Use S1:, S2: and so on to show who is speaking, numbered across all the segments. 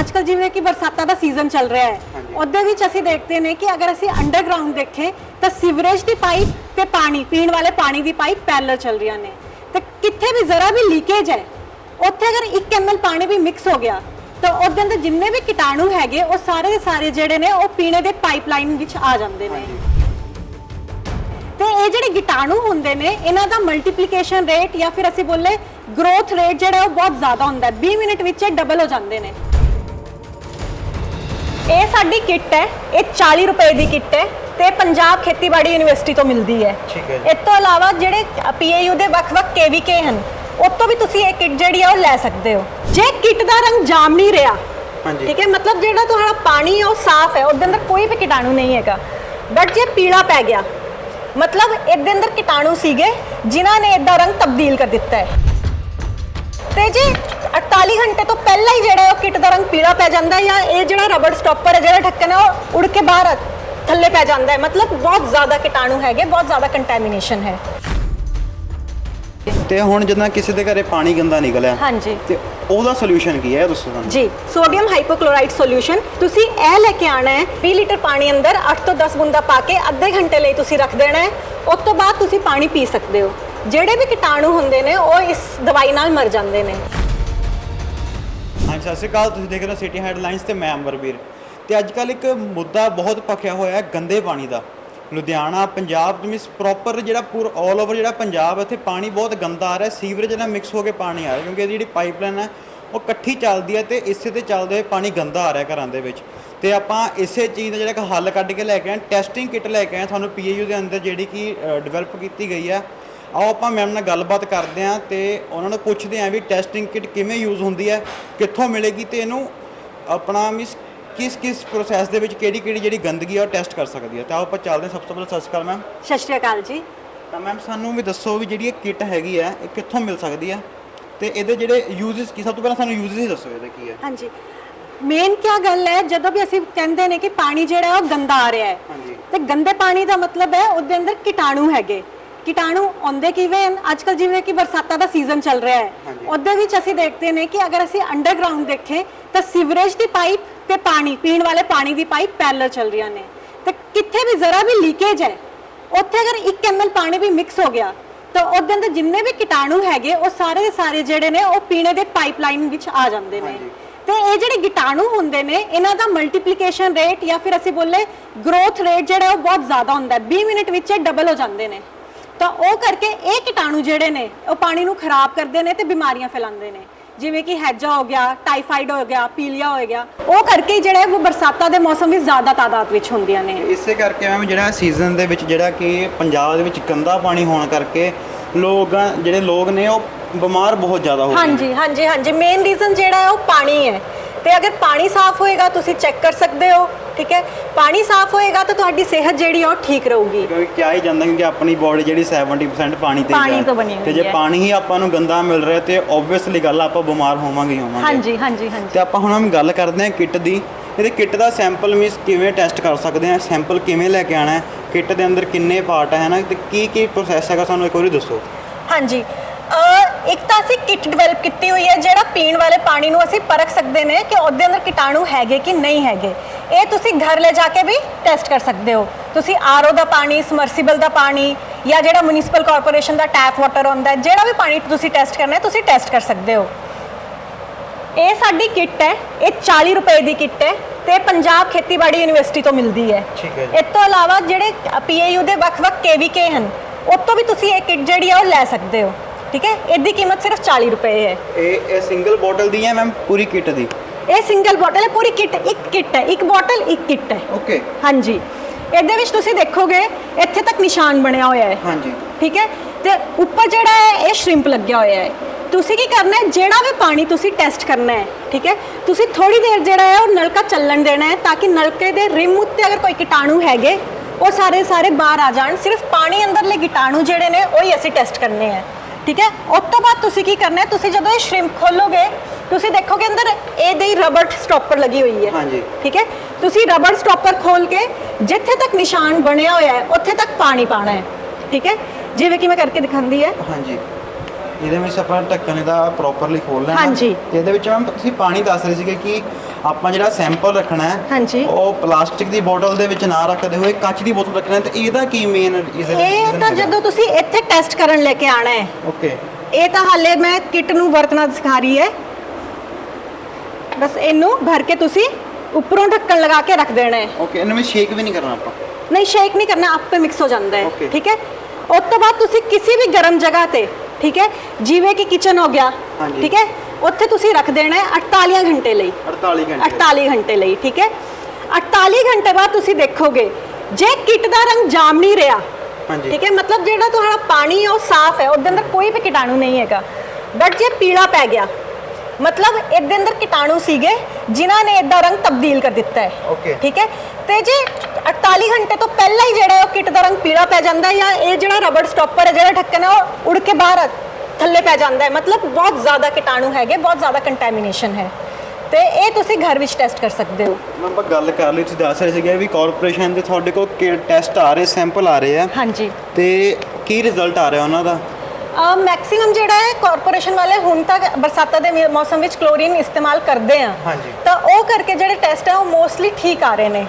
S1: ਅੱਜ ਕੱਲ ਜਿਵੇਂ ਕਿ ਬਰਸਾਤਾਂ ਦਾ ਸੀਜ਼ਨ ਚੱਲ ਰਿਹਾ ਹੈ। ਉਹਦੇ ਵਿੱਚ ਅਸੀਂ ਦੇਖਦੇ ਨੇ ਕਿ ਅਗਰ ਅਸੀਂ ਅੰਡਰਗਰਾਉਂਡ ਦੇਖੇ ਤਾਂ ਸੀਵਰੇਜ ਦੀ ਪਾਈਪ ਤੇ ਪਾਣੀ ਪੀਣ ਵਾਲੇ ਪਾਣੀ ਦੀ ਪਾਈਪ ਪੈਰਲਲ ਚੱਲ ਰਹੀਆਂ ਨੇ। ਤੇ ਕਿੱਥੇ ਵੀ ਜ਼ਰਾ ਵੀ ਲੀਕੇਜ ਹੈ ਉੱਥੇ ਅਗਰ 1 ml ਪਾਣੀ ਵੀ ਮਿਕਸ ਹੋ ਗਿਆ ਤਾਂ ਉਹਦੇ ਅੰਦਰ ਜਿੰਨੇ ਵੀ ਕੀਟਾਣੂ ਹੈਗੇ ਉਹ ਸਾਰੇ ਦੇ ਸਾਰੇ ਜਿਹੜੇ ਨੇ ਉਹ ਪੀਣੇ ਦੇ ਪਾਈਪਲਾਈਨ ਵਿੱਚ ਆ ਜਾਂਦੇ ਨੇ। ਤੇ ਇਹ ਜਿਹੜੇ ਕੀਟਾਣੂ ਹੁੰਦੇ ਨੇ ਇਹਨਾਂ ਦਾ ਮਲਟੀਪਲੀਕੇਸ਼ਨ ਰੇਟ ਜਾਂ ਫਿਰ ਅਸੀਂ ਬੋਲੇ ਗਰੋਥ ਰੇਟ ਜਿਹੜਾ ਉਹ ਬਹੁਤ ਜ਼ਿਆਦਾ ਹੁੰਦਾ ਹੈ। 20 ਮਿੰਟ ਵਿੱਚ ਇਹ ਡਬਲ ਹੋ ਜਾਂਦੇ ਨੇ। ਇਹ ਸਾਡੀ ਕਿੱਟ ਹੈ ਇਹ 40 ਰੁਪਏ ਦੀ ਕਿੱਟ ਹੈ ਤੇ ਪੰਜਾਬ ਖੇਤੀਬਾੜੀ ਯੂਨੀਵਰਸਿਟੀ ਤੋਂ ਮਿਲਦੀ ਹੈ
S2: ਠੀਕ ਹੈ ਜੀ।
S1: ਇਸ ਤੋਂ ਇਲਾਵਾ ਜਿਹੜੇ ਪੀਏਯੂ ਦੇ ਵੱਖ-ਵੱਖ ਕੇਵੀਕੇ ਹਨ ਉੱਥੋਂ ਵੀ ਤੁਸੀਂ ਇਹ ਕਿੱਟ ਜਿਹੜੀ ਆ ਉਹ ਲੈ ਸਕਦੇ ਹੋ ਜੇ ਕਿੱਟ ਦਾ ਰੰਗ ਜਾਮ ਨਹੀਂ ਰਿਹਾ
S2: ਹਾਂਜੀ।
S1: ਠੀਕ ਹੈ ਮਤਲਬ ਜਿਹੜਾ ਤੁਹਾਡਾ ਪਾਣੀ ਹੈ ਉਹ ਸਾਫ਼ ਹੈ ਉਹਦੇ ਅੰਦਰ ਕੋਈ ਵੀ ਕੀਟਾਣੂ ਨਹੀਂ ਹੈਗਾ ਬਟ ਜੇ ਪੀਲਾ ਪੈ ਗਿਆ ਮਤਲਬ ਇਹਦੇ ਅੰਦਰ ਕੀਟਾਣੂ ਸੀਗੇ ਜਿਨ੍ਹਾਂ ਨੇ ਇਹਦਾ ਰੰਗ ਤਬਦੀਲ ਕਰ ਦਿੱਤਾ ਹੈ ਤੇ ਜੀ 48 ਘੰਟੇ ਤੋਂ ਪਹਿਲਾਂ ਹੀ ਜਿਹੜਾ ਉਹ ਕਿੱਟ ਦਾ ਰੰਗ ਪੀਲਾ ਪੈ ਜਾਂਦਾ ਹੈ ਜਾਂ ਇਹ ਜਿਹੜਾ ਰਬੜ ਸਟਾਪਰ ਹੈ ਜਿਹੜਾ ਢੱਕਣ ਹੈ ਉਹ ਉੜ ਕੇ ਬਾਹਰ ਥੱਲੇ ਪੈ ਜਾਂਦਾ ਹੈ। ਮਤਲਬ ਬਹੁਤ ਜ਼ਿਆਦਾ ਕੀਟਾਣੂ ਹੈਗੇ ਬਹੁਤ ਜ਼ਿਆਦਾ ਕੰਟੈਮੀਨੇਸ਼ਨ ਹੈ।
S2: ਤੇ ਹੁਣ ਜਦੋਂ ਕਿਸੇ ਦੇ ਘਰੇ ਪਾਣੀ ਗੰਦਾ ਨਿਕਲਿਆ
S1: ਹਾਂਜੀ।
S2: ਤੇ ਉਹਦਾ ਸੋਲੂਸ਼ਨ ਕੀ ਹੈ ਦੱਸੋ ਸਾਨੂੰ।
S1: ਜੀ ਸੋਡੀਅਮ ਹਾਈਪੋਕਲੋਰਾਈਡ ਸੋਲੂਸ਼ਨ ਤੁਸੀਂ ਇਹ ਲੈ ਕੇ ਆਣਾ ਹੈ 20 ਲੀਟਰ ਪਾਣੀ ਅੰਦਰ 8 ਤੋਂ 10 ਬੂੰਦਾ ਪਾ ਕੇ ਅੱਧੇ ਘੰਟੇ ਲਈ ਤੁਸੀਂ ਰੱਖ ਦੇਣਾ ਹੈ। ਉਸ ਤੋਂ ਬਾਅਦ ਤੁਸੀਂ ਪਾਣੀ ਪੀ ਸਕਦੇ ਹੋ। ਜਿਹੜੇ ਵੀ ਕੀਟਾਣੂ ਹੁੰਦੇ ਨੇ ਉਹ ਇਸ ਦਵਾਈ ਨਾਲ ਮਰ ਜਾਂਦੇ ਨੇ।
S2: ਹਾਂਜੀ, ਸਤਿ ਸ਼੍ਰੀ ਅਕਾਲ। ਤੁਸੀਂ ਦੇਖ ਰਹੇ ਹੋ ਸਿਟੀ ਹੈਡਲਾਈਨਸ ਤੇ ਮੈਂ ਅੰਬਰਵੀਰ ਤੇ ਅੱਜ ਕੱਲ ਇੱਕ ਮੁੱਦਾ ਬਹੁਤ ਭਖਿਆ ਹੋਇਆ ਹੈ, ਗੰਦੇ ਪਾਣੀ ਦਾ। ਲੁਧਿਆਣਾ, ਪੰਜਾਬ ਜਿਵੇਂ ਪ੍ਰੋਪਰ ਜਿਹੜਾ ਪੂਰ 올 ਓਵਰ ਜਿਹੜਾ ਪੰਜਾਬ ਇੱਥੇ ਪਾਣੀ ਬਹੁਤ ਗੰਦਾ ਆ ਰਿਹਾ ਸੀਵਰੇਜ ਨਾਲ ਮਿਕਸ ਹੋ ਕੇ ਪਾਣੀ ਆ ਰਿਹਾ ਕਿਉਂਕਿ ਇਹਦੀ ਜਿਹੜੀ ਪਾਈਪਲਾਈਨ ਹੈ, ਉਹ ਇਕੱਠੀ ਚੱਲਦੀ ਹੈ ਤੇ ਇਸੇ ਤੇ ਚੱਲਦੇ ਹੋਏ ਪਾਣੀ ਗੰਦਾ ਆ ਰਿਹਾ ਘਰਾਂ ਦੇ ਵਿੱਚ। ਤੇ ਆਪਾਂ ਇਸੇ ਚੀਜ਼ ਦਾ ਜਿਹੜਾ ਇੱਕ ਹੱਲ ਕੱਢ ਕੇ ਲੈ ਕੇ ਆਏ ਟੈਸਟਿੰਗ ਕਿਟ ਲੈ ਕੇ ਆਏ ਤੁਹਾਨੂੰ ਪੀਏਯੂ ਦੇ ਅੰਦਰ ਜਿਹੜੀ ਕਿ ਡਿਵੈਲਪ ਕੀਤੀ ਗਈ ਹੈ ਆਓ ਆਪਾਂ ਮੈਮ ਨਾਲ ਗੱਲਬਾਤ ਕਰਦੇ ਹਾਂ ਤੇ ਉਹਨਾਂ ਨੂੰ ਪੁੱਛਦੇ ਹਾਂ ਵੀ ਟੈਸਟਿੰਗ ਕਿਟ ਕਿਵੇਂ ਯੂਜ਼ ਹੁੰਦੀ ਹੈ ਕਿੱਥੋਂ ਮਿਲੇਗੀ ਤੇ ਇਹਨੂੰ ਆਪਣਾ ਮਿਸ ਕਿਸ ਕਿਸ ਪ੍ਰੋਸੈਸ ਦੇ ਵਿੱਚ ਕਿਹੜੀ ਕਿਹੜੀ ਜਿਹੜੀ ਗੰਦਗੀ ਆ ਉਹ ਟੈਸਟ ਕਰ ਸਕਦੀ ਹੈ। ਤਾਂ ਆਓ ਆਪਾਂ ਚੱਲਦੇ ਹਾਂ। ਸਭ ਤੋਂ ਪਹਿਲਾਂ ਸਤਿ ਸ਼੍ਰੀ ਅਕਾਲ ਮੈਮ।
S1: ਸਤਿ ਸ਼੍ਰੀ ਅਕਾਲ ਜੀ।
S2: ਤਾਂ ਮੈਮ ਸਾਨੂੰ ਵੀ ਦੱਸੋ ਵੀ ਜਿਹੜੀ ਇਹ ਕਿਟ ਹੈਗੀ ਹੈ ਇਹ ਕਿੱਥੋਂ ਮਿਲ ਸਕਦੀ ਹੈ? ਤੇ ਇਹਦੇ ਜਿਹੜੇ ਯੂਜ਼ਸ ਕੀ ਸਭ ਤੋਂ ਪਹਿਲਾਂ ਸਾਨੂੰ ਯੂਜ਼ਸ ਹੀ ਦੱਸੋ ਇਹਦੇ ਕੀ ਹੈ।
S1: ਹਾਂਜੀ। ਮੇਨ ਕੀ ਗੱਲ ਹੈ ਜਦੋਂ ਵੀ ਅਸੀਂ ਕਹਿੰਦੇ ਨੇ ਕਿ ਪਾਣੀ ਜਿਹੜਾ ਉਹ ਗੰਦਾ ਆ ਰਿਹਾ ਹੈ
S2: ਹਾਂਜੀ।
S1: ਤੇ ਗੰਦੇ ਪਾਣੀ ਦਾ ਮਤਲਬ ਹੈ ਉਹਦੇ ਅੰਦਰ ਕੀਟਾਣੂ ਹੈਗੇ। ਕੀਟਾਣੂ ਆਉਂਦੇ ਕਿਵੇਂ? ਹਨ ਅੱਜ ਕੱਲ ਜਿਵੇਂ ਕਿ ਬਰਸਾਤਾਂ ਦਾ ਸੀਜ਼ਨ ਚੱਲ ਰਿਹਾ ਹੈ। ਉਹਦੇ ਵਿੱਚ ਅਸੀਂ ਦੇਖਦੇ ਨੇ ਕਿ ਅਗਰ ਅਸੀਂ ਅੰਡਰਗਰਾਉਂਡ ਦੇਖੇ ਤਾਂ ਸੀਵਰੇਜ ਦੀ ਪਾਈਪ ਤੇ ਪਾਣੀ ਪੀਣ ਵਾਲੇ ਪਾਣੀ ਦੀ ਪਾਈਪ ਪੈਰਲਲ ਚੱਲ ਰਹੀਆਂ ਨੇ। ਤੇ ਕਿੱਥੇ ਵੀ ਜ਼ਰਾ ਵੀ ਲੀਕੇਜ ਹੈ ਉੱਥੇ ਅਗਰ 1 ml ਪਾਣੀ ਵੀ ਮਿਕਸ ਹੋ ਗਿਆ ਤਾਂ ਉਹਦੇ ਅੰਦਰ ਜਿੰਨੇ ਵੀ ਕੀਟਾਣੂ ਹੈਗੇ ਉਹ ਸਾਰੇ ਦੇ ਸਾਰੇ ਜਿਹੜੇ ਨੇ ਉਹ ਪੀਣੇ ਦੇ ਪਾਈਪਲਾਈਨ ਵਿੱਚ ਆ ਜਾਂਦੇ ਨੇ। ਤੇ ਇਹ ਜਿਹੜੇ ਕੀਟਾਣੂ ਹੁੰਦੇ ਨੇ ਇਹਨਾਂ ਦਾ ਮਲਟੀਪਲੀਕੇਸ਼ਨ ਰੇਟ ਜਾਂ ਫਿਰ ਅਸੀਂ ਬੋਲੇ ਗਰੋਥ ਰੇਟ ਜਿਹੜਾ ਉਹ ਬਹੁਤ ਜ਼ਿਆਦਾ ਹੁੰਦਾ ਹੈ। 20 ਮਿੰਟ ਵਿੱਚ ਇਹ ਡਬਲ ਹੋ ਜਾਂਦੇ ਨੇ। ਤਾਂ ਉਹ ਕਰਕੇ ਇਹ ਕੀਟਾਣੂ ਜਿਹੜੇ ਨੇ ਉਹ ਪਾਣੀ ਨੂੰ ਖਰਾਬ ਕਰਦੇ ਨੇ ਤੇ ਬਿਮਾਰੀਆਂ ਫੈਲਾਉਂਦੇ ਨੇ। ਜਿਵੇਂ ਕਿ ਹੈਜਾ ਹੋ ਗਿਆ ਟਾਈਫਾਈਡ ਹੋ ਗਿਆ ਪੀਲੀਆ ਹੋ ਗਿਆ। ਉਹ ਕਰਕੇ ਹੀ ਜਿਹੜਾ ਉਹ ਬਰਸਾਤਾਂ ਦੇ ਮੌਸਮ ਵਿੱਚ ਜ਼ਿਆਦਾ ਤਾਦਾਦ ਵਿੱਚ ਹੁੰਦੀਆਂ ਨੇ।
S2: ਇਸੇ ਕਰਕੇ ਮੈਮ ਜਿਹੜਾ ਸੀਜ਼ਨ ਦੇ ਵਿੱਚ ਜਿਹੜਾ ਕਿ ਪੰਜਾਬ ਦੇ ਵਿੱਚ ਗੰਦਾ ਪਾਣੀ ਹੋਣ ਕਰਕੇ ਲੋਕ ਜਿਹੜੇ ਲੋਕ ਨੇ ਉਹ ਬਿਮਾਰ ਬਹੁਤ ਜ਼ਿਆਦਾ ਹੋ ਗਏ
S1: ਹਾਂਜੀ ਹਾਂਜੀ ਹਾਂਜੀ। ਮੇਨ ਰੀਜ਼ਨ ਜਿਹੜਾ ਹੈ ਉਹ ਪਾਣੀ ਹੈ। ਤੇ ਅਗਰ ਪਾਣੀ ਸਾਫ਼ ਹੋਏਗਾ ਤੁਸੀਂ ਚੈੱਕ ਕਰ ਸਕਦੇ ਹੋ। ਠੀਕ ਹੈ? ਪਾਣੀ ਸਾਫ਼ ਹੋਏਗਾ ਤਾਂ ਤੁਹਾਡੀ ਸਿਹਤ ਜਿਹੜੀ ਆ ਉਹ ਠੀਕ ਰਹੂਗੀ।
S2: ਕਿਉਂਕਿ ਕਿਹਾ ਹੀ ਜਾਂਦਾ ਕਿ ਆਪਣੀ ਬਾਡੀ ਜਿਹੜੀ 70% ਪਾਣੀ ਤੇ ਹੀ
S1: ਪਾਣੀ। ਤੋਂ ਬਣੀ
S2: ਤੇ
S1: ਹੋਈ
S2: ਜੇ
S1: ਹੈ।
S2: ਪਾਣੀ ਹੀ ਆਪਾਂ ਨੂੰ ਗੰਦਾ ਮਿਲ ਰਿਹਾ ਤੇ ਓਬਵੀਅਸਲੀ ਗੱਲ ਆ, ਆਪਾਂ ਬਿਮਾਰ ਹੋਵਾਂਗੇ ਹੀ ਹੋਵਾਂਗੇ।
S1: ਹਾਂਜੀ ਹਾਂਜੀ ਹਾਂਜੀ।
S2: ਤੇ ਆਪਾਂ ਹੁਣ ਹਮ ਗੱਲ ਕਰਦੇ ਹਾਂ ਕਿੱਟ ਦੀ। ਇਹਦੇ ਕਿੱਟ ਦਾ ਸੈਂਪਲ ਮਿਸ ਕਿਵੇਂ ਟੈਸਟ ਕਰ ਸਕਦੇ ਹਾਂ? ਸੈਂਪਲ ਕਿਵੇਂ ਲੈ ਕੇ ਆਣਾ ਹੈ? ਕਿੱਟ ਦੇ ਅੰਦਰ ਕਿੰਨੇ ਪਾਰਟ ਹੈ ਨਾ? ਤੇ ਕੀ ਕੀ ਪ੍ਰੋਸੈਸ ਹੈਗਾ? ਸਾਨੂੰ ਇੱਕ ਵਾਰੀ ਦੱਸੋ।
S1: ਹਾਂਜੀ। ਇੱਕ ਤਾਂ ਅਸੀਂ ਕਿੱਟ ਡਿਵੈਲਪ ਕੀਤੀ ਹੋਈ ਹੈ ਜਿਹੜਾ ਪੀਣ ਵਾਲੇ ਪਾਣੀ ਨੂੰ ਅਸੀਂ ਪਰਖ ਸਕਦੇ ਨੇ ਕਿ ਉਹਦੇ ਅੰਦਰ ਕੀਟਾਣੂ ਹੈਗੇ ਕਿ ਨਹੀਂ ਹੈਗੇ। ਇਹ ਤੁਸੀਂ ਘਰ ਲੈ ਜਾ ਕੇ ਵੀ ਟੈਸਟ ਕਰ ਸਕਦੇ ਹੋ। ਤੁਸੀਂ ਆਰਓ ਦਾ ਪਾਣੀ ਸਮਰਸੀਬਲ ਦਾ ਪਾਣੀ ਜਾਂ ਜਿਹੜਾ ਮਿਊਨਿਸਪਲ ਕਾਰਪੋਰੇਸ਼ਨ ਦਾ ਟੈਪ ਵਾਟਰ ਹੁੰਦਾ ਹੈ ਜਿਹੜਾ ਵੀ ਪਾਣੀ ਤੁਸੀਂ ਟੈਸਟ ਕਰਨਾ ਹੈ ਤੁਸੀਂ ਟੈਸਟ ਕਰ ਸਕਦੇ ਹੋ। ਇਹ ਸਾਡੀ ਕਿੱਟ ਹੈ ਇਹ 40 ਰੁਪਏ ਦੀ ਕਿੱਟ ਹੈ ਤੇ ਪੰਜਾਬ ਖੇਤੀਬਾੜੀ ਯੂਨੀਵਰਸਿਟੀ ਤੋਂ ਮਿਲਦੀ ਹੈ।
S2: ਠੀਕ ਹੈ ਜੀ।
S1: ਇਸ ਤੋਂ ਇਲਾਵਾ ਜਿਹੜੇ ਪੀਏਯੂ ਦੇ ਵੱਖ-ਵੱਖ ਕੇਵੀਕੇ ਹਨ ਉੱਥੋਂ ਵੀ ਤੁਸੀਂ ਇਹ ਕਿੱਟ ਜਿਹੜੀ ਆ ਉਹ ਲੈ ਸਕਦੇ ਹੋ। ਠੀਕ ਹੈ? ਇਹਦੀ ਕੀਮਤ ਸਿਰਫ 40 ਰੁਪਏ ਹੈ।
S2: ਇਹ ਇਹ ਸਿੰਗਲ ਬੋਟਲ ਦੀ ਹੈ ਮੈਮ? ਪੂਰੀ ਕਿੱਟ ਦੀ?
S1: ਇਹ ਸਿੰਗਲ ਬੋਟਲ ਹੈ ਪੂਰੀ ਕਿੱਟ ਇੱਕ ਕਿੱਟ ਹੈ ਇੱਕ ਬੋਟਲ ਇੱਕ ਕਿੱਟ ਹੈ।
S2: ਓਕੇ
S1: ਹਾਂਜੀ। ਇਹਦੇ ਵਿੱਚ ਤੁਸੀਂ ਦੇਖੋਗੇ ਇੱਥੇ ਤੱਕ ਨਿਸ਼ਾਨ ਬਣਿਆ ਹੋਇਆ ਹੈ।
S2: ਹਾਂਜੀ।
S1: ਠੀਕ ਹੈ? ਤੇ ਉੱਪਰ ਜਿਹੜਾ ਹੈ ਇਹ ਸ਼੍ਰਿੰਪ ਲੱਗਿਆ ਹੋਇਆ ਹੈ। ਤੁਸੀਂ ਕੀ ਕਰਨਾ ਹੈ ਜਿਹੜਾ ਵੀ ਪਾਣੀ ਤੁਸੀਂ ਟੈਸਟ ਕਰਨਾ ਹੈ ਠੀਕ ਹੈ? ਤੁਸੀਂ ਥੋੜੀ ਦੇਰ ਜਿਹੜਾ ਹੈ ਉਹ ਨਲਕਾ ਚੱਲਣ ਦੇਣਾ ਹੈ ਤਾਂ ਕਿ ਨਲਕੇ ਦੇ ਰਿਮ ਉੱਤੇ ਅਗਰ ਕੋਈ ਕੀਟਾਣੂ ਹੈਗੇ ਉਹ ਸਾਰੇ ਸਾਰੇ ਬਾਹਰ ਆ ਜਾਣ। ਸਿਰਫ ਪਾਣੀ ਅੰਦਰਲੇ ਕੀਟਾਣੂ ਜਿਹੜੇ ਨੇ ਉਹ ਹੀ ਅਸੀਂ ਟੈਸਟ ਕਰਨੇ ਹੈ। ਠੀਕ ਹੈ? ਉਸ ਤੋਂ ਬਾਅਦ ਤੁਸੀਂ ਕੀ ਕਰਨਾ ਹੈ ਤੁਸੀਂ ਜਦੋਂ ਇਹ ਸ਼੍ਰਿੰਪ ਖੋਲੋਗੇ ਤੁਸੀਂ ਦੇਖੋਗੇ ਅੰਦਰ ਇਹਦੇ ਹੀ ਰਬੜ ਸਟਾਪਰ ਲੱਗੀ ਹੋਈ ਹੈ।
S2: ਹਾਂਜੀ।
S1: ਠੀਕ ਹੈ? ਤੁਸੀਂ ਰਬੜ ਸਟਾਪਰ ਖੋਲ ਕੇ ਜਿੱਥੇ ਤੱਕ ਨਿਸ਼ਾਨ ਬਣਿਆ ਹੋਇਆ ਹੈ ਉੱਥੇ ਤੱਕ ਪਾਣੀ ਪਾਣਾ ਹੈ। ਠੀਕ ਹੈ? ਜਿਵੇਂ ਕਿ ਮੈਂ ਕਰਕੇ ਦਿਖਾਉਂਦੀ ਹੈ।
S2: ਹਾਂਜੀ। ਇਹਦੇ ਵਿੱਚ ਆਪਾਂ ਢੱਕਣ ਇਹਦਾ ਪ੍ਰੋਪਰਲੀ ਹੈ ਨਾ।
S1: ਹਾਂਜੀ।
S2: ਤੇ ਇਹਦੇ ਵਿੱਚ ਮੈਮ ਤੁਸੀਂ ਪਾਣੀ ਦੱਸ ਰਹੇ ਸੀਗੇ ਕਿ ਆਪਾਂ ਜਿਹੜਾ ਸੈਂਪਲ ਰੱਖਣਾ ਹੈ
S1: ਹਾਂਜੀ।
S2: ਉਹ ਪਲਾਸਟਿਕ ਦੀ ਬੋਤਲ ਦੇ ਵਿੱਚ ਨਾ ਰੱਖਦੇ ਹੋਏ ਕੱਚ ਦੀ ਬੋਤਲ ਰੱਖਣਾ ਹੈ ਤੇ ਇਹਦਾ ਕੀ ਮੇਨ
S1: ਇਹ ਤਾਂ ਜਦੋਂ ਤੁਸੀਂ ਇੱਥੇ ਟੈਸਟ ਕਰਨ ਲੈ ਕੇ ਆਣਾ ਹੈ।
S2: ਓਕੇ
S1: ਇਹ ਤਾਂ ਹਾਲੇ ਮੈਂ ਕਿਟ ਨੂੰ ਵਰਤਣਾ ਸਿਖਾ ਰਹੀ ਹੈ। ਬਸ ਇਹਨੂੰ ਭਰ ਕੇ ਤੁਸੀਂ ਉੱਪਰੋਂ ਢੱਕਣ ਲਗਾ ਕੇ ਰੱਖ ਦੇਣਾ ਹੈ।
S2: ਓਕੇ ਇਹਨੂੰ ਵੀ ਸ਼ੇਕ ਵੀ ਨਹੀਂ ਕਰਨਾ ਆਪਾਂ।
S1: ਨਹੀਂ ਸ਼ੇਕ ਨਹੀਂ ਕਰਨਾ ਆਪੇ ਮਿਕਸ ਹੋ ਜਾਂਦਾ ਹੈ
S2: Okay.
S1: ਠੀਕ ਹੈ? ਉਸ ਤੋਂ ਬਾਅਦ ਤੁਸੀਂ ਕਿਸੇ ਵੀ ਗਰਮ ਜਗ੍ਹਾ ਤੇ ਠੀਕ ਹੈ? ਜਿਵੇਂ ਕਿ ਕਿਚਨ ਹੋ ਗਿਆ
S2: ਹਾਂਜੀ।
S1: ਠੀਕ ਹੈ? ਉੱਥੇ ਤੁਸੀਂ ਰੱਖ ਦੇਣਾ ਹੈ 48 ਘੰਟੇ ਲਈ।
S2: 48 ਘੰਟੇ।
S1: 48 ਘੰਟੇ ਲਈ ਠੀਕ ਹੈ? 48 ਘੰਟੇ ਬਾਅਦ ਤੁਸੀਂ ਦੇਖੋਗੇ ਜੇ ਕਿਟ ਦਾ ਰੰਗ ਜਾਮ ਨਹੀਂ ਰਿਹਾ
S2: ਹਾਂਜੀ।
S1: ਠੀਕ ਹੈ? ਮਤਲਬ ਜਿਹੜਾ ਤੁਹਾਡਾ ਪਾਣੀ ਹੈ ਉਹ ਸਾਫ਼ ਹੈ ਉਹਦੇ ਅੰਦਰ ਕੋਈ ਵੀ ਕੀਟਾਣੂ ਨਹੀਂ ਹੈਗਾ। ਬਟ ਜੇ ਪੀਲਾ ਪੈ ਗਿਆ ਮਤਲਬ ਇਹਦੇ ਅੰਦਰ ਕੀਟਾਣੂ ਸੀਗੇ ਜਿਨ੍ਹਾਂ ਨੇ ਇਹਦਾ ਰੰਗ ਤਬਦੀਲ ਕਰ ਦਿੱਤਾ ਹੈ।
S2: Okay.
S1: ਠੀਕ ਹੈ? ਤੇ ਜੇ 48 ਘੰਟੇ ਤੋਂ ਪਹਿਲਾਂ ਹੀ ਜਿਹੜਾ ਹੈ ਉਹ ਕਿਟ ਦਾ ਰੰਗ ਪੀਲਾ ਪੈ ਜਾਂਦਾ ਹੈ ਜਾਂ ਇਹ ਜਿਹੜਾ ਰਬੜ ਸਟਾਪਰ ਹੈ ਜਿਹੜਾ ਢੱਕਣ ਹੈ ਉਹ ਉੜ ਕੇ ਬਾਹਰ ਆ- ਥੱਲੇ ਪੈ ਜਾਂਦਾ ਹੈ। ਮਤਲਬ ਬਹੁਤ ਜ਼ਿਆਦਾ ਕੀਟਾਣੂ ਹੈਗੇ ਬਹੁਤ ਜ਼ਿਆਦਾ ਕੰਟੈਮੀਨੇਸ਼ਨ ਹੈ। ਤੇ ਇਹ ਤੁਸੀਂ ਘਰ ਵਿੱਚ ਟੈਸਟ ਕਰ ਸਕਦੇ ਹੋ।
S2: ਮੈਂ ਆਪਾਂ ਗੱਲ ਕਰ ਲਈ ਤੁਸੀਂ ਦੱਸ ਰਹੇ ਸੀਗੇ ਵੀ ਕਾਰਪੋਰੇਸ਼ਨ ਦੇ ਤੁਹਾਡੇ ਕੋਲ ਟੈਸਟ ਆ ਰਹੇ ਸੈਂਪਲ ਆ ਰਹੇ ਆ।
S1: ਹਾਂਜੀ।
S2: ਤੇ ਕੀ ਰਿਜ਼ਲਟ ਆ ਰਿਹਾ ਉਹਨਾਂ ਦਾ?
S1: ਮੈਕਸਿਮਮ ਜਿਹੜਾ ਹੈ ਕਾਰਪੋਰੇਸ਼ਨ ਵਾਲੇ ਹੁਣ ਤੱਕ ਬਰਸਾਤਾਂ ਦੇ ਮੀ- ਮੌਸਮ ਵਿੱਚ ਕਲੋਰੀਨ ਇਸਤੇਮਾਲ ਕਰਦੇ ਆ।
S2: ਹਾਂਜੀ।
S1: ਤਾਂ ਉਹ ਕਰਕੇ ਜਿਹੜੇ ਟੈਸਟ ਆ ਉਹ ਮੋਸਟਲੀ ਠੀਕ ਆ ਰਹੇ ਨੇ।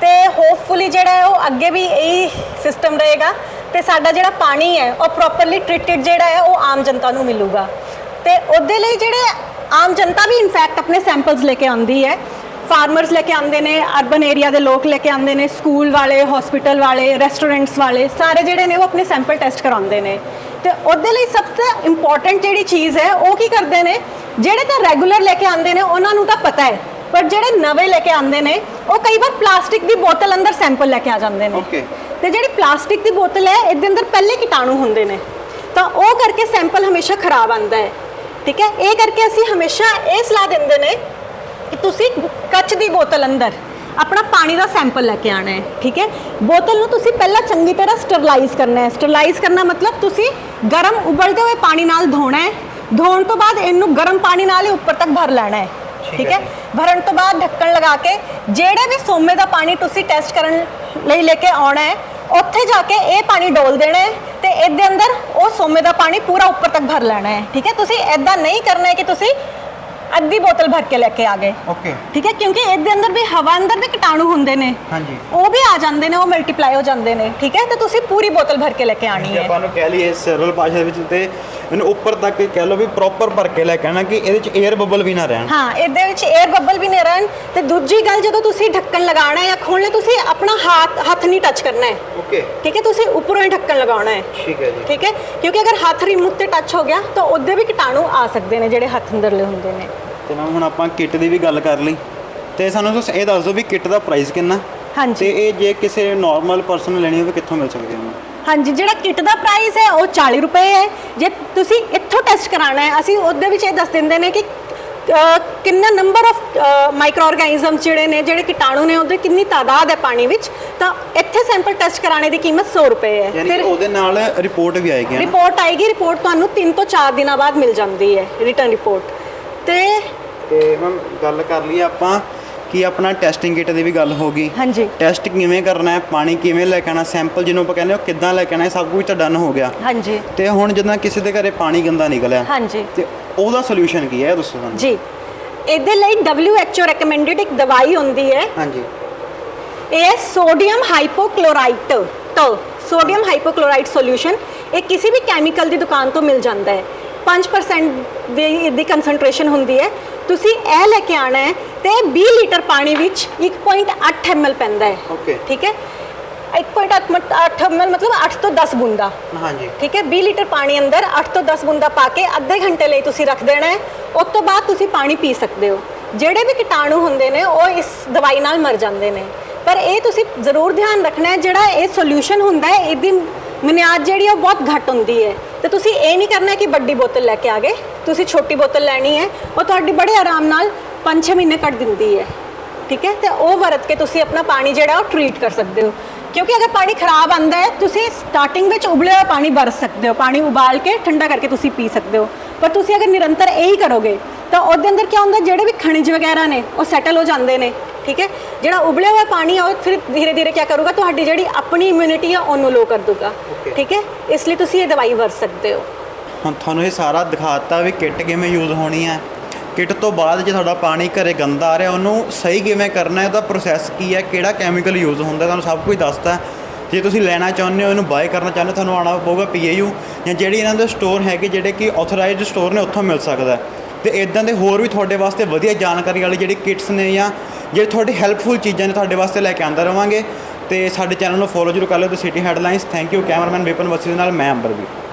S1: ਤੇ ਹੋਪਫੁਲੀ ਜਿਹੜਾ ਹੈ ਉਹ ਅੱਗੇ ਵੀ ਇਹੀ ਸਿਸਟਮ ਰਹੇਗਾ। ਤੇ ਸਾਡਾ ਜਿਹੜਾ ਪਾਣੀ ਹੈ ਉਹ ਪ੍ਰੋਪਰਲੀ ਟ੍ਰੀਟਡ ਜਿਹੜਾ ਹੈ ਉਹ ਆਮ ਜਨਤਾ ਨੂੰ ਮਿਲੂਗਾ। ਤੇ ਉਹਦੇ ਲਈ ਜਿਹੜੇ ਆਮ ਜਨਤਾ ਵੀ ਇਨਫੈਕਟ ਆਪਣੇ ਸੈਂਪਲਸ ਲੈ ਕੇ ਆਉਂਦੀ ਹੈ। ਫਾਰਮਰਸ ਲੈ ਕੇ ਆਉਂਦੇ ਨੇ ਅਰਬਨ ਏਰੀਆ ਦੇ ਲੋਕ ਲੈ ਕੇ ਆਉਂਦੇ ਨੇ ਸਕੂਲ ਵਾਲੇ ਹਸਪੀਟਲ ਵਾਲੇ ਰੈਸਟੋਰੈਂਟਸ ਵਾਲੇ ਸਾਰੇ ਜਿਹੜੇ ਨੇ ਉਹ ਆਪਣੇ ਸੈਂਪਲ ਟੈਸਟ ਕਰਾਉਂਦੇ ਨੇ। ਤੇ ਉਹਦੇ ਲਈ ਸਭ ਤੋਂ ਇੰਪੋਰਟੈਂਟ ਜਿਹੜੀ ਚੀਜ਼ ਹੈ ਉਹ ਕੀ ਕਰਦੇ ਨੇ? ਜਿਹੜੇ ਤਾਂ ਰੈਗੂਲਰ ਲੈ ਕੇ ਆਉਂਦੇ ਨੇ ਉਹਨਾਂ ਨੂੰ ਤਾਂ ਪਤਾ ਹੈ। ਪਰ ਜਿਹੜੇ ਨਵੇਂ ਲੈ ਕੇ ਆਉਂਦੇ ਨੇ ਉਹ ਕਈ ਵਾਰ ਪਲਾਸਟਿਕ ਦੀ ਬੋਤਲ ਅੰਦਰ ਸੈਂਪਲ ਲੈ ਕੇ ਆ ਜਾਂਦੇ ਨੇ।
S2: Okay.
S1: ਤੇ ਜਿਹੜੀ ਪਲਾਸਟਿਕ ਦੀ ਬੋਤਲ ਹੈ ਇਹਦੇ ਅੰਦਰ ਪਹਿਲੇ ਕੀਟਾਣੂ ਹੁੰਦੇ ਨੇ। ਤਾਂ ਉਹ ਕਰਕੇ ਸੈਂਪਲ ਹਮੇਸ਼ਾ ਖਰਾਬ ਆਂਦਾ ਹੈ। ਠੀਕ ਹੈ? ਇਹ ਕਰਕੇ ਅਸੀਂ ਹਮੇਸ਼ਾ ਇਹ ਸਲਾਹ ਦਿੰਦੇ ਨੇ ਕਿ ਤੁਸੀਂ ਕੱਚ ਦੀ ਬੋਤਲ ਅੰਦਰ ਆਪਣਾ ਪਾਣੀ ਦਾ ਸੈਂਪਲ ਲੈ ਕੇ ਆਣਾ ਹੈ ਠੀਕ ਹੈ? ਬੋਤਲ ਨੂੰ ਤੁਸੀਂ ਪਹਿਲਾਂ ਚੰਗੀ ਤਰ੍ਹਾਂ ਸਟਰਲਾਈਜ਼ ਕਰਨਾ ਹੈ। ਸਟਰਲਾਈਜ਼ ਕਰਨਾ ਮਤਲਬ ਤੁਸੀਂ ਗਰਮ ਉਬਲਦੇ ਹੋਏ ਪਾਣੀ ਨਾਲ ਧੋਣਾ ਹੈ। ਧੋਣ ਤੋਂ ਬਾਅਦ ਇਹਨੂੰ ਗਰਮ ਪਾਣੀ ਨਾਲ ਹੀ ਉੱਪਰ ਤੱਕ ਭਰ ਲੈਣਾ ਹੈ ਠੀਕ ਹੈ ਭਰਨ ਤੋਂ ਬਾਅਦ ਢੱਕਣ ਲਗਾ ਕੇ ਜਿਹੜੇ ਵੀ ਸੋਮੇ ਦਾ ਪਾਣੀ ਤੁਸੀਂ ਟੈਸਟ ਕਰਨ ਲਈ ਲੈ ਕੇ ਆਉਣਾ ਹੈ ਉੱਥੇ ਜਾ ਕੇ ਇਹ ਪਾਣੀ ਡੋਲ ਦੇਣਾ ਹੈ ਤੇ ਇਹਦੇ ਅੰਦਰ ਉਹ ਸੋਮੇ ਦਾ ਪਾਣੀ ਪੂਰਾ ਉੱਪਰ ਤੱਕ ਭਰ ਲੈਣਾ ਹੈ ਠੀਕ ਹੈ? ਤੁਸੀਂ ਐਦਾਂ ਨਹੀਂ ਕਰਨਾ ਹੈ ਕਿ ਤੁਸੀਂ ਅੱਧੀ ਬੋਤਲ ਭਰ ਕੇ ਲੈ ਕੇ ਆ ਗਏ।
S2: ਓਕੇ
S1: ਠੀਕ ਹੈ? ਕਿਉਂਕਿ ਇਹਦੇ ਅੰਦਰ ਵੀ ਹਵਾ ਅੰਦਰ ਵੀ ਕੀਟਾਣੂ ਹੁੰਦੇ ਨੇ।
S2: ਹਾਂਜੀ।
S1: ਉਹ ਵੀ ਆ ਜਾਂਦੇ ਨੇ ਉਹ ਮਲਟੀਪਲਾਈ ਹੋ ਜਾਂਦੇ ਨੇ। ਠੀਕ ਹੈ? ਤੇ ਤੁਸੀਂ ਪੂਰੀ ਬੋਤਲ ਭਰ ਕੇ ਲੈ ਕੇ ਆਣੀ
S2: ਜੇ
S1: ਹੈ।
S2: ਆਪਾਂ ਨੂੰ ਕਹਿ ਲਈਏ ਸਰਲ ਭਾਸ਼ਾ ਦੇ ਵਿੱਚ ਤੇ ਇਹਨੂੰ ਉੱਪਰ ਤੱਕ ਕਹਿ ਲਓ ਵੀ ਪ੍ਰੋਪਰ ਭਰ ਕੇ ਲੈ ਕੇ ਕਿ ਇਹਦੇ ਚ 에ਅਰ ਬਬਲ ਵੀ ਨਾ ਰਹਿਣ।
S1: ਹਾਂ ਇਹਦੇ ਵਿੱਚ 에ਅਰ ਬੱਬਲ ਵੀ ਨਹੀਂ ਰਹਿਣ ਤੇ ਦੂਜੀ ਗੱਲ ਜਦੋਂ ਤੁਸੀਂ ਢੱਕਣ ਲਗਾਉਣਾ ਹੈ ਜਾਂ ਖੋਲ੍ਹਣਾ ਤੁਸੀਂ ਆਪਣਾ ਹੱਥ ਹੱਥ ਨਹੀਂ ਟੱਚ ਕਰਨਾ ਹੈ।
S2: ਓਕੇ
S1: ਠੀਕ ਹੈ? ਤੁਸੀਂ ਉੱਪਰੋਂ ਹੀ ਢੱਕਣ ਲਗਾਉਣਾ ਹੈ।
S2: ਠੀਕ ਹੈ ਜੀ।
S1: ਠੀਕ ਹੈ? ਕਿਉਂਕਿ ਅਗਰ ਹੱਥ ਰਿਮੂਵ ਤੇ ਟੱਚ ਹੋ ਗਿਆ ਤਾਂ ਉਹਦੇ ਵੀ ਕੀਟਾਣੂ ਆ ਸਕਦੇ ਨੇ ਜਿਹੜੇ ਹੱਥ ਅੰਦਰਲੇ ਹੁੰਦੇ ਨੇ।
S2: ਤੇ ਮੈਮ ਹੁਣ ਆਪਾਂ ਕਿੱਟ ਦੀ ਵੀ ਗੱਲ ਕਰ ਲਈ। ਤੇ ਸਾਨੂੰ ਤੁਸੀਂ ਇਹ ਦੱਸ ਦਿਓ ਵੀ ਕਿੱਟ ਦਾ ਪ੍ਰਾਈਸ ਕਿੰਨਾ? ਤੇ
S1: ਹਾਂਜੀ
S2: ਇਹ ਜੇ ਕਿਸੇ ਨਾਰਮਲ ਪਰਸਨ ਨੂੰ ਲੈਣੀ ਹੋਵੇ ਕਿੱਥੋਂ ਮਿਲ ਸਕਦੀ ਹੈ?
S1: ਹਾਂਜੀ ਜਿਹੜਾ ਕਿਟ ਦਾ ਪ੍ਰਾਈਸ ਹੈ ਉਹ 40 ਰੁਪਏ ਹੈ। ਜੇ ਤੁਸੀਂ ਇੱਥੋਂ ਟੈਸਟ ਕਰਾਉਣਾ ਹੈ ਅਸੀਂ ਉਹਦੇ ਵਿੱਚ ਇਹ ਦੱਸ ਦਿੰਦੇ ਨੇ ਕਿ ਕਿੰਨਾ ਨੰਬਰ ਆਫ ਮਾਈਕਰੋ ਆਰਗੈਨਿਜ਼ਮ ਜਿਹੜੇ ਨੇ ਜਿਹੜੇ ਕੀਟਾਣੂ ਨੇ ਉਹਦੇ ਕਿੰਨੀ ਤਾਦਾਦ ਹੈ ਪਾਣੀ ਵਿੱਚ ਤਾਂ ਇੱਥੇ ਸੈਂਪਲ ਟੈਸਟ ਕਰਾਉਣੇ ਦੀ ਕੀਮਤ 100 ਰੁਪਏ ਹੈ।
S2: ਕਿ ਉਹਦੇ ਨਾਲ ਰਿਪੋਰਟ ਵੀ ਆਏਗੀ
S1: ਰਿਪੋਰਟ ਆਏਗੀ ਰਿਪੋਰਟ ਤੁਹਾਨੂੰ 3 ਤੋਂ 4 ਦਿਨਾਂ ਬਾਅਦ ਮਿਲ ਜਾਂਦੀ ਹੈ ਰਿਟਰਨ ਰਿਪੋਰਟ ਤੇ
S2: ਤੇ ਮੈਮ ਗੱਲ ਕਰ ਲਈਏ ਆਪਾਂ ਕਿ ਆਪਣਾ ਟੈਸਟਿੰਗ ਕਿਟ ਦੀ ਵੀ ਗੱਲ ਹੋ ਗਈ?
S1: ਹਾਂਜੀ।
S2: ਟੈਸਟ ਕਿਵੇਂ ਕਰਨਾ ਹੈ? ਪਾਣੀ ਕਿਵੇਂ ਲੈ ਕੇ ਆਉਣਾ? ਸੈਂਪਲ ਜਿਹਨੂੰ ਆਪਾਂ ਕਹਿੰਦੇ ਉਹ ਕਿੱਦਾਂ ਲੈ ਕੇ ਇਹ ਸਭ ਕੁਝ ਤਾਂ ਡਨ ਹੋ ਗਿਆ।
S1: ਹਾਂਜੀ।
S2: ਤੇ ਹੁਣ ਜਦੋਂ ਕਿਸੇ ਦੇ ਘਰੇ ਪਾਣੀ ਗੰਦਾ ਨਿਕਲਿਆ
S1: ਹਾਂਜੀ।
S2: ਤੇ ਉਹਦਾ ਸੋਲੂਸ਼ਨ ਕੀ ਹੈ? ਇਹ ਦੱਸੋ ਸਾਨੂੰ।
S1: ਜੀ। ਇਹਦੇ ਲਈ WHO ਰეკਮੈਂਡਡ ਇੱਕ ਦਵਾਈ ਹੁੰਦੀ ਹੈ।
S2: ਹਾਂਜੀ।
S1: ਇਹ ਹੈ ਸੋਡੀਅਮ ਹਾਈਪੋਕਲੋਰਾਈਟ ਟ ਸੋਡੀਅਮ ਹਾਈਪੋਕਲੋਰਾਈਟ ਸੋਲੂਸ਼ਨ ਇਹ ਕਿਸੇ ਵੀ ਕੈਮੀਕਲ ਦੀ ਦੁਕਾਨ ਤੋਂ ਮਿਲ ਜਾਂਦਾ ਹੈ। 5% ਦੀ ਦੀ ਕਨਸੈਂਟ੍ਰੇਸ਼ਨ ਹੁੰਦੀ ਹੈ। ਤੁਸੀਂ ਇਹ ਲੈ ਕੇ ਆਣਾ ਹੈ ਤੇ 20 ਲੀਟਰ ਪਾਣੀ ਵਿੱਚ 1.8 ml ਪੈਂਦਾ ਹੈ।
S2: Okay.
S1: ਠੀਕ ਹੈ? 1.8 ml ਮਤਲਬ 8 ਤੋਂ 10 ਬੂੰਦਾ।
S2: ਹਾਂਜੀ।
S1: ਠੀਕ ਹੈ? 20 ਲੀਟਰ ਪਾਣੀ ਅੰਦਰ 8 ਤੋਂ 10 ਬੂੰਦਾ ਪਾ ਕੇ ਅੱਧੇ ਘੰਟੇ ਲਈ ਤੁਸੀਂ ਰੱਖ ਦੇਣਾ ਹੈ। ਉਸ ਤੋਂ ਬਾਅਦ ਤੁਸੀਂ ਪਾਣੀ ਪੀ ਸਕਦੇ ਹੋ। ਜਿਹੜੇ ਵੀ ਕੀਟਾਣੂ ਹੁੰਦੇ ਨੇ ਉਹ ਇਸ ਦਵਾਈ ਨਾਲ ਮਰ ਜਾਂਦੇ ਨੇ। ਪਰ ਇਹ ਤੁਸੀਂ ਜ਼ਰੂਰ ਧਿਆਨ ਰੱਖਣਾ ਹੈ ਜਿਹੜਾ ਇਹ ਸੋਲੂਸ਼ਨ ਹੁੰਦਾ ਹੈ ਇਹਦੀ ਮਿਆਦ ਜਿਹੜੀ ਆ ਉਹ ਬਹੁਤ ਘੱਟ ਹੁੰਦੀ ਹੈ। ਤੇ ਤੁਸੀਂ ਇਹ ਨਹੀਂ ਕਰਨਾ ਕਿ ਵੱਡੀ ਬੋਤਲ ਲੈ ਕੇ ਆ ਗਏ। ਤੁਸੀਂ ਛੋਟੀ ਬੋਤਲ ਲੈਣੀ ਹੈ। ਉਹ ਤੁਹਾਡੀ ਬੜੇ ਆਰਾਮ ਨਾਲ 5-6 ਮਹੀਨੇ ਕੱਢ ਦਿੰਦੀ ਹੈ। ਠੀਕ ਹੈ? ਤੇ ਉਹ ਵਰਤ ਕੇ ਤੁਸੀਂ ਆਪਣਾ ਪਾਣੀ ਜਿਹੜਾ ਉਹ ਟਰੀਟ ਕਰ ਸਕਦੇ ਹੋ। ਕਿਉਂਕਿ ਅਗਰ ਪਾਣੀ ਖਰਾਬ ਆਂਦਾ ਹੈ, ਤੁਸੀਂ ਸਟਾਰਟਿੰਗ ਵਿੱਚ ਉਬਲਿਆ ਹੋਇਆ ਪਾਣੀ ਵਰਤ ਸਕਦੇ ਹੋ। ਪਾਣੀ ਉਬਾਲ ਕੇ ਠੰਡਾ ਕਰਕੇ ਤੁਸੀਂ ਪੀ ਸਕਦੇ ਹੋ। ਪਰ ਤੁਸੀਂ ਅਗਰ ਨਿਰੰਤਰ ਇਹੀ ਕਰੋਗੇ, ਤਾਂ ਉਹਦੇ ਅੰਦਰ ਕੀ ਹੁੰਦਾ, ਜਿਹੜੇ ਵੀ ਖਣਿਜ ਵਗੈਰਾ ਨੇ, ਉਹ ਸੈਟਲ ਹੋ ਜਾਂਦੇ ਨੇ। ਠੀਕ ਹੈ ਜਿਹੜਾ ਉਬਲਿਆ ਹੋਇਆ ਪਾਣੀ ਆ ਉਹ ਫਿਰ ਧੀਰੇ ਧੀਰੇ ਕੀ ਕਰੂਗਾ ਤੁਹਾਡੀ ਜਿਹੜੀ ਆਪਣੀ ਇਮਿਊਨਿਟੀ ਆ ਉਹਨੂੰ ਲੋ ਕਰ ਦੂਗਾ. ਠੀਕ ਹੈ ਇਸ ਲਈ ਤੁਸੀਂ ਇਹ ਦਵਾਈ ਵਰਤ ਸਕਦੇ ਹੋ
S2: ਹੁਣ ਤੁਹਾਨੂੰ ਇਹ ਸਾਰਾ ਦਿਖਾਤਾ ਵੀ ਕਿੱਟ ਕਿਵੇਂ ਯੂਜ਼ ਹੋਣੀ ਹੈ ਕਿਟ ਤੋਂ ਬਾਅਦ ਜੇ ਤੁਹਾਡਾ ਪਾਣੀ ਘਰੇ ਗੰਦਾ ਆ ਰਿਹਾ ਉਹਨੂੰ ਸਹੀ ਕਿਵੇਂ ਕਰਨਾ ਹੈ ਉਹਦਾ ਪ੍ਰੋਸੈਸ ਕੀ ਹੈ ਕਿਹੜਾ ਕੈਮੀਕਲ ਯੂਜ਼ ਹੁੰਦਾ ਤੁਹਾਨੂੰ ਸਭ ਕੁਝ ਦੱਸਤਾ ਹੈ। ਜੇ ਤੁਸੀਂ ਲੈਣਾ ਚਾਹੁੰਦੇ ਹੋ ਇਹਨੂੰ ਬਾਏ ਕਰਨਾ ਚਾਹੁੰਦੇ ਹੋ ਤੁਹਾਨੂੰ ਆਉਣਾ ਪਊਗਾ ਪੀਏਯੂ ਜਾਂ ਜਿਹੜੀ ਇਹਨਾਂ ਦੇ ਸਟੋਰ ਹੈਗੇ ਜਿਹੜੇ ਕਿ ਆਥੋਰਾਈਜ਼ਡ ਸਟੋਰ ਨੇ ਉੱਥੋਂ ਮਿਲ ਸਕਦਾ। ਤੇ ਇਦਾਂ ਦੇ ਹੋਰ ਵੀ ਤੁਹਾਡੇ ਵਾਸਤੇ ਵਧੀਆ ਜਾਣਕਾਰੀ ਵਾਲੀ ਜਿਹੜੀ ਕਿਟਸ ਨੇ ਜਾਂ ਜਿਹੜੇ ਤੁਹਾਡੀ ਹੈਲਪਫੁਲ ਚੀਜ਼ਾਂ ਨੇ ਤੁਹਾਡੇ ਵਾਸਤੇ ਲੈ ਕੇ ਆਂਦਾ ਰਵਾਂਗੇ, ਤੇ ਸਾਡੇ ਚੈਨਲ ਨੂੰ ਫੋਲੋ ਜ਼ਰੂਰ ਕਰ ਲਿਓ ਤੇ city headlines thank you cameraman Vipan Vasi ਦੇ ਨਾਲ, ਮੈਂ ਅੰਬਰਵੀਰ